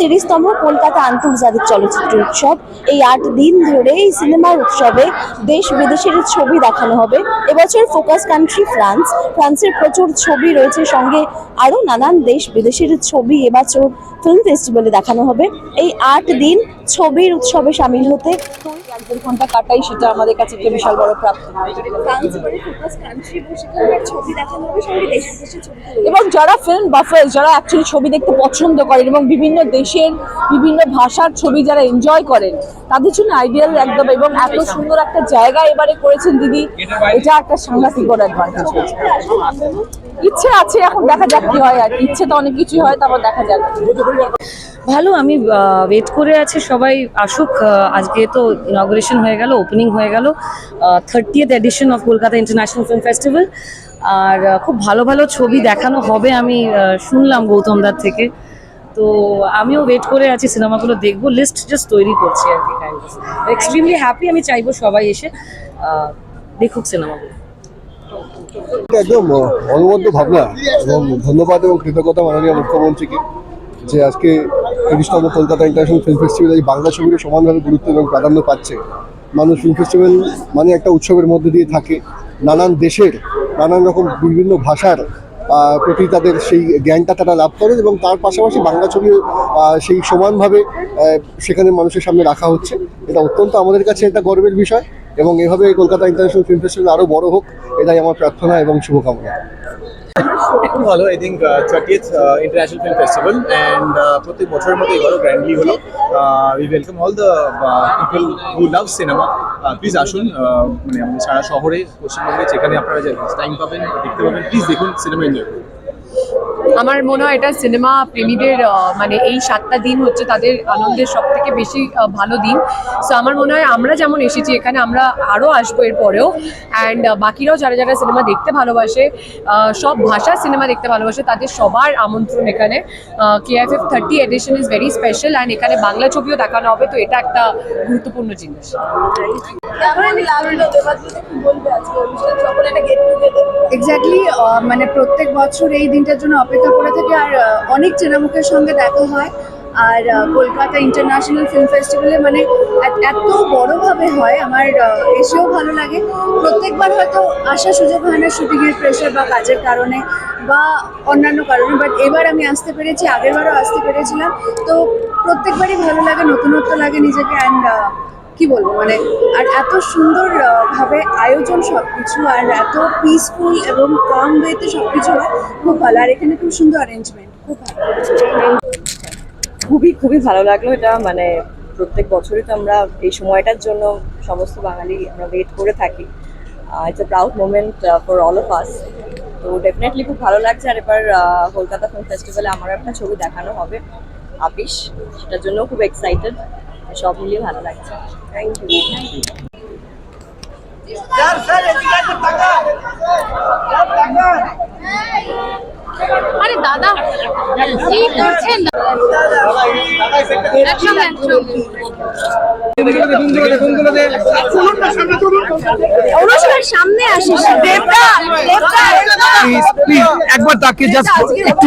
তিরিশতম কলকাতা আন্তর্জাতিক চলচ্চিত্র উৎসব। এই আট দিন ধরে এই সিনেমার উৎসবে দেশ বিদেশের ছবি দেখানো হবে। এবছর ফোকাস কান্ট্রি ফ্রান্স। ফ্রান্সের প্রচুর ছবি রয়েছে সঙ্গে আরও নানান দেশ বিদেশের ছবি এবছর ফিল্ম ফেস্টিভ্যালে দেখানো হবে। এই আট দিন ছবির উৎসবে সামিল হতে এক দেড় ঘণ্টা কাটাই সেটা আমাদের কাছে একটা বিশাল বড় প্রাপ্তি। এবং যারা ফিল্ম বাফার যারা অ্যাকচুয়ালি ছবি দেখতে পছন্দ করেন এবং বিভিন্ন দেশের বিভিন্ন ভাষার ছবি যারা এনজয় করেন তাদের জন্য আইডিয়াল একদম এবং এত সুন্দর একটা জায়গা এবারে করেছেন দিদি এটা একটা সাংঘাতিক বড় অ্যাডভান্টেজ ইচ্ছে আছে এখন দেখা যাক কি হয় আর ইচ্ছে তো অনেক কিছুই হয় তারপর দেখা যাক। ভালো, আমি ওয়েট করে আছি, সবাই আসুক আজকে তো ইনগ্রেশন হয়ে গেল ওপেনিং হয়ে গেল thirtieth edition of Kolkata international film festival আর খুব ভালো ভালো ছবি দেখানো হবে আমি শুনলাম গৌতম দার থেকে। তো আমিও ওয়েট করে আছি সিনেমাগুলো দেখব লিস্ট জাস্ট তৈরি করছি আর কি এক্সট্রিমলি হ্যাপি আমি চাইব সবাই এসে দেখুক সিনেমাগুলো একদম অনবদ্য ভাবনা, এবং ধন্যবাদ এবং কৃতজ্ঞতা মাননীয় মুখ্যমন্ত্রীকে। যে আজকে তিরিশতম কলকাতা ইন্টারন্যাশনাল ফিল্ম ফেস্টিভ্যাল এই বাংলা ছবিরও সমানভাবে গুরুত্ব এবং প্রাধান্য পাচ্ছে। মানুষ ফিল্ম ফেস্টিভ্যাল মানে একটা উৎসবের মধ্যে দিয়ে থাকে। নানান দেশের নানান রকম বিভিন্ন ভাষার প্রতি তাদের সেই জ্ঞানটা তারা লাভ করেন এবং তার পাশাপাশি বাংলা ছবি সেই সমানভাবে সেখানে মানুষের সামনে রাখা হচ্ছে। এটা অত্যন্ত আমাদের কাছে একটা গর্বের বিষয়। এবং এভাবে কলকাতা ইন্টারন্যাশনাল ফিল্ম ফেস্টিভ্যাল আরও বড় হোক এটাই আমার প্রার্থনা এবং শুভকামনা। ভালো I think thirtieth international film festival and প্রত্যেক বছরের মতো এবারও গ্র্যান্ডলি হলো। We welcome all the people who love cinema please আসুন uh, মানে আমাদের সারা শহরে পশ্চিমবঙ্গে যেখানে আপনারা টাইম পাবেন দেখতে পাবেন প্লিজ দেখুন সিনেমা এনজয় করুন। আমার মনে হয় এটা সিনেমা প্রেমীদের মানে এই সাতটা দিন হচ্ছে তাদের আনন্দের সব থেকে বেশি ভালো দিন। সো আমার মনে হয় আমরা যেমন এসেছি, এখানে আমরা আরও আসব এর পরেও অ্যান্ড বাকিরাও যারা যারা সিনেমা দেখতে ভালোবাসে সব ভাষার সিনেমা দেখতে ভালোবাসে, তাদের সবার আমন্ত্রণ এখানে। K F F thirty edition is very special and এখানে বাংলা ছবিও দেখানো হবে, তো এটা একটা গুরুত্বপূর্ণ জিনিস। এক্স্যাক্টলি মানে প্রত্যেক বছর এই দিনটার জন্য অপেক্ষা করে থাকি আর অনেক চেনামুখের সঙ্গে দেখা হয়। আর কলকাতা ইন্টারন্যাশনাল ফিল্ম ফেস্টিভ্যালে মানে এত- এত বড়ভাবে হয় আমার এসেও ভালো লাগে। প্রত্যেকবার হয়তো আসার সুযোগ হয় না শুটিংয়ের প্রেশার বা কাজের কারণে বা অন্যান্য কারণে বাট এবার আমি আসতে পেরেছি আগেরবারও আসতে পেরেছিলাম। তো প্রত্যেকবারই ভালো লাগে নতুনত্ব লাগে নিজেকে অ্যান্ড কি বলব মানে আর এত সুন্দর ভাবে আয়োজন সবকিছু আর এত পিসফুল এবং কম ওয়েতে সবকিছু হয়, খুব ভালো। আর এখানে খুব সুন্দর অ্যারেঞ্জমেন্ট খুব ভালো। খুবই খুবই ভালো লাগল এটা মানে প্রত্যেক বছরই তো আমরা এই সময়টার জন্য সমস্ত বাঙালি আমরা ওয়েট করে থাকি। It's a proud moment for all of us তো ডেফিনেটলি খুব ভালো লাগছে। আর এবার কলকাতা ফিল্ম ফেস্টিভ্যালে আমার একটা ছবি দেখানো হবে, আপিস। সেটার জন্য খুব এক্সাইটেড সব মিলিয়ে ভালো লাগছে। থ্যাংক ইউ আরে দাদা কি করছেন? অনুষ্ঠানের সামনে আসিস দেবদা একবার তাকে জাস্ট একটু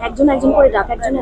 একজন একজন করে ডাক একজন